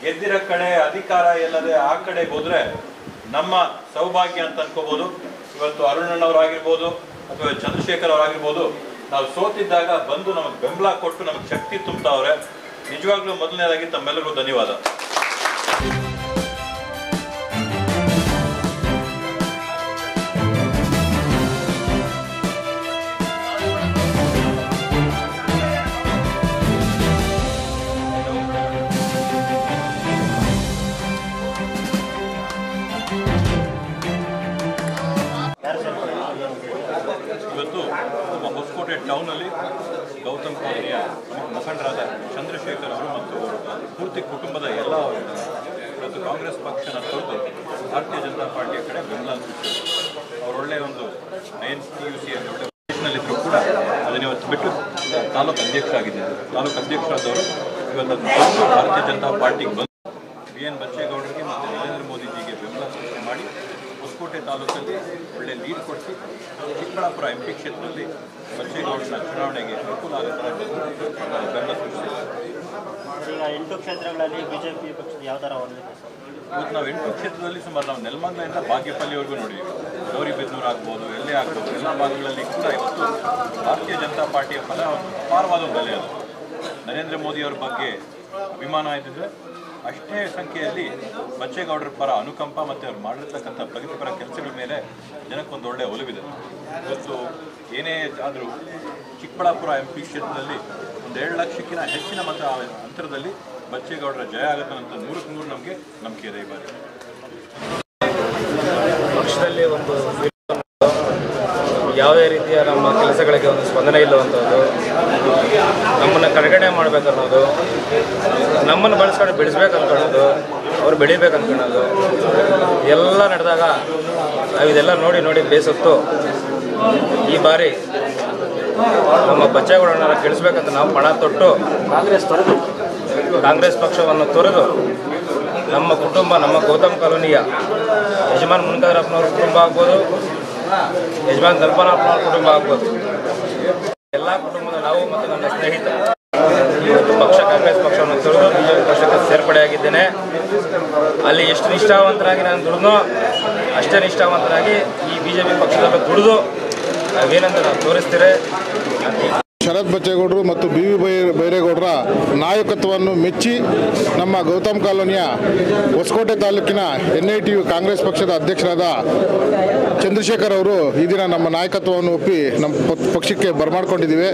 ಕೂಡ ಗೆದ್ದಿರೋ ಕಡೆ ಅಧಿಕಾರ ಇಲ್ಲದೆ ಆ ಕಡೆಗೆ ಹೋದ್ರೆ ನಮ್ಮ ಸೌಭಾಗ್ಯ ಅಂತ ಅನ್ಕೋಬಹುದು ಇವತ್ತು ಅರುಣಣ್ಣವರಾಗಿರ್ಬೋದು ಅಥವಾ ಚಂದ್ರಶೇಖರ್ ಅವರಾಗಿರ್ಬೋದು, ನಾವು ಸೋತಿದ್ದಾಗ ಬಂದು ನಮಗೆ ಬೆಂಬಲ ಕೊಟ್ಟು ನಮಗೆ ಶಕ್ತಿ ತುಂಬ್ತಾವ್ರೆ. ನಿಜವಾಗ್ಲೂ ಮೊದಲನೇದಾಗಿ ತಮ್ಮೆಲ್ಲರಿಗೂ ಧನ್ಯವಾದ. ಇವತ್ತು ನಮ್ಮ ಹೊಸಕೋಟೆ ಟೌನಲ್ಲಿ ಗೌತಮ್ ಕಾಲನಿಯ ಮುಖಂಡರಾದ ಚಂದ್ರಶೇಖರ್ ಅವರು ಮತ್ತು ಪೂರ್ತಿ ಕುಟುಂಬದ ಎಲ್ಲ ಇವತ್ತು ಕಾಂಗ್ರೆಸ್ ಪಕ್ಷನ ತೊರೆದು ಭಾರತೀಯ ಜನತಾ ಪಾರ್ಟಿಯ ಕಡೆ ಬೆಂಬಲ ಸೂಚಿಸಿದರು. ಅವರು ಒಳ್ಳೆ ಒಂದು ನೈನ್ ಪಿ ಯು ಸಿ ಒಳ್ಳೆ ಕೂಡ ಅದನ್ನು ಇವತ್ತು ಬಿಟ್ಟು ತಾಲೂಕು ಅಧ್ಯಕ್ಷರಾಗಿದ್ದಾರೆ ತಾಲೂಕು ಅಧ್ಯಕ್ಷರಾದವರು ಇವತ್ತು ಭಾರತೀಯ ಜನತಾ ಪಾರ್ಟಿಗೆ ಬಂದು ಬಿ ಎನ್ ಬಚ್ಚೇಗೌಡರಿಗೆ ಮತ್ತು ನರೇಂದ್ರ ಮೋದಿಜಿಗೆ ಬೆಂಬಲ ಸೂಚನೆ ಮಾಡಿ ಹೊಸಕೋಟೆ ತಾಲೂಕಲ್ಲಿ ಒಳ್ಳೆ ಲೀಡ್ ಕೊಡಿಸಿ ಚಿಕ್ಕಬಳ್ಳಾಪುರ ಎಂ ಪಿ ಕ್ಷೇತ್ರದಲ್ಲಿ ಬಚ್ಚೇಗೌಡನ ಚುನಾವಣೆಗೆ ಅನುಕೂಲ ಬೆಂಬಲ ಈಗ ಎಂಟು ಕ್ಷೇತ್ರಗಳಲ್ಲಿ ಬಿಜೆಪಿ ಪಕ್ಷದ ಯಾವ ಥರ ಹೊಂದಿದೆ ಇವತ್ತು ನಾವು ಎಂಟು ಕ್ಷೇತ್ರದಲ್ಲಿ ಸುಮಾರು ನಾವು ನೆಲಮಂಗಲದಿಂದ ಬಾಗೇಪಲ್ಲಿವರೆಗೂ ನೋಡಿದ್ವಿ ಗೌರಿಬಿದ್ನೂರು ಆಗ್ಬೋದು ಎಲ್ಲೇ ಆಗ್ಬೋದು ಎಲ್ಲ ಭಾಗಗಳಲ್ಲಿ ಕೂಡ ಇವತ್ತು ಭಾರತೀಯ ಜನತಾ ಪಾರ್ಟಿಯ ಫಲ ಒಂದು ಅಪಾರವಾದ ಬೆಲೆ ಅದು. ನರೇಂದ್ರ ಮೋದಿಯವ್ರ ಬಗ್ಗೆ ಅಭಿಮಾನ ಇದ್ದಿದ್ರೆ ಅಷ್ಟೇ ಸಂಖ್ಯೆಯಲ್ಲಿ ಬಚ್ಚೇಗೌಡರ ಪರ ಅನುಕಂಪ ಮತ್ತು ಅವ್ರು ಮಾಡಿರ್ತಕ್ಕಂಥ ಪ್ರಗತಿಪರ ಕೆಲಸಗಳ ಮೇಲೆ ಜನಕ್ಕೊಂದು ಒಳ್ಳೆಯ ಒಲವಿದೆ. ಇವತ್ತು ಏನೇ ಆದರೂ ಚಿಕ್ಕಬಳ್ಳಾಪುರ ಎಂ ಪಿ ಕ್ಷೇತ್ರದಲ್ಲಿ ಒಂದು ಎರಡು ಲಕ್ಷಕ್ಕಿಂತ ಹೆಚ್ಚಿನ ಮತ ಅಂತರದಲ್ಲಿ ಬಚ್ಚೇಗೌಡರ ಜಯ ಆಗುತ್ತೆ ಅಂತ ನೂರಕ್ಕೆ ನೂರು ನಮಗೆ ನಂಬಿಕೆ ಇದೆ ಈ ಬಾರಿ. ಒಂದು ಯಾವುದೇ ರೀತಿಯ ನಮ್ಮ ಕೆಲಸಗಳಿಗೆ ಒಂದು ಸ್ಪಂದನೆ ಇಲ್ಲವಂಥದ್ದು, ನಮ್ಮನ್ನು ಕಡೆಗಣೆ ಮಾಡಬೇಕನ್ನೋದು, ನಮ್ಮನ್ನು ಬಳಸ್ಕೊಂಡು ಬೆಳೆಸ್ಬೇಕು ಅವ್ರು ಬೆಳಿಬೇಕು ಅಂದ್ಕೊಳ್ಳೋದು ಎಲ್ಲ ನಡೆದಾಗ ಇದೆಲ್ಲ ನೋಡಿ ನೋಡಿ ಬೇಸತ್ತು. ಈ ಬಾರಿ ನಮ್ಮ ಬಚ್ಚೇಗೌಡನ ಗೆಲ್ಲಿಸ್ಬೇಕಂತ ನಾವು ಪಣ ತೊಟ್ಟು ಕಾಂಗ್ರೆಸ್ ತೊರೆದು, ಕಾಂಗ್ರೆಸ್ ಪಕ್ಷವನ್ನು ತೊರೆದು, ನಮ್ಮ ಕುಟುಂಬ, ನಮ್ಮ ಗೌತಮ್ ಕಾಲೋನಿಯ ಯಜಮಾನ್ ಮುನ್ಕದ್ರಪ್ಪನವ್ರ ಕುಟುಂಬ ಆಗ್ಬೋದು ಯಜಮಾನ್ ಕಲ್ಪನಪ್ಪನವ್ರ ಕುಟುಂಬ ಆಗ್ಬೋದು. ಎಲ್ಲ ಕುಟುಂಬದ ನಾವು ಮತ್ತು ನನ್ನ ಸ್ನೇಹಿತ ಇವತ್ತು ಪಕ್ಷ, ಕಾಂಗ್ರೆಸ್ ಪಕ್ಷವನ್ನು ತೊರೆದು ಬಿಜೆಪಿ ಪಕ್ಷಕ್ಕೆ ಸೇರ್ಪಡೆಯಾಗಿದ್ದೇನೆ. ಅಲ್ಲಿ ಎಷ್ಟು ನಿಷ್ಠಾವಂತರಾಗಿ ನಾನು ದುಡಿದೋ ಅಷ್ಟೇ ನಿಷ್ಠಾವಂತರಾಗಿ ಈ ಬಿಜೆಪಿ ಪಕ್ಷದಲ್ಲಿ ದುಡಿದು ನಾವೇನಂತ ನಾವು ತೋರಿಸ್ತೀರಿ? ಶರತ್ ಬಚ್ಚೇಗೌಡರು ಮತ್ತು ಬಿ ವಿ ಬೈ ಬೈರೇಗೌಡರ ನಾಯಕತ್ವವನ್ನು ಮೆಚ್ಚಿ ನಮ್ಮ ಗೌತಮ್ ಕಾಲೋನಿಯ ಹೊಸಕೋಟೆ ತಾಲೂಕಿನ N I T U Congress ಪಕ್ಷದ ಅಧ್ಯಕ್ಷರಾದ ಚಂದ್ರಶೇಖರ್ ಅವರು ಈ ದಿನ ನಮ್ಮ ನಾಯಕತ್ವವನ್ನು ಒಪ್ಪಿ ನಮ್ಮ ಪಕ್ಷಕ್ಕೆ ಬರಮಾಡ್ಕೊಂಡಿದ್ದೀವಿ.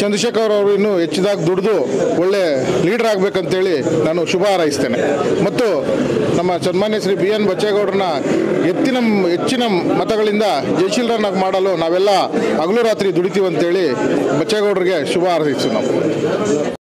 ಚಂದ್ರಶೇಖರ್ ಅವರು ಇನ್ನೂ ಹೆಚ್ಚಿದಾಗಿ ದುಡಿದು ಒಳ್ಳೆ ಲೀಡರ್ ಆಗಬೇಕಂತೇಳಿ ನಾನು ಶುಭ ಹಾರೈಸ್ತೇನೆ. ಮತ್ತು ನಮ್ಮ ಸನ್ಮಾನ್ಯ ಶ್ರೀ ಬಿ ಎನ್ ಬಚ್ಚೇಗೌಡರನ್ನ ಎತ್ತಿನ ಹೆಚ್ಚಿನ ಮತಗಳಿಂದ ಜಯಶೀಲರನ್ನಾಗಿ ಮಾಡಲು ನಾವೆಲ್ಲ ಹಗಲು ರಾತ್ರಿ ದುಡಿತೀವಂತೇಳಿ ಬಚ್ಚೇಗೌಡರಿಗೆ ಶುಭ ಹಾರೈಸ್ತೀವಿ ನಾವು.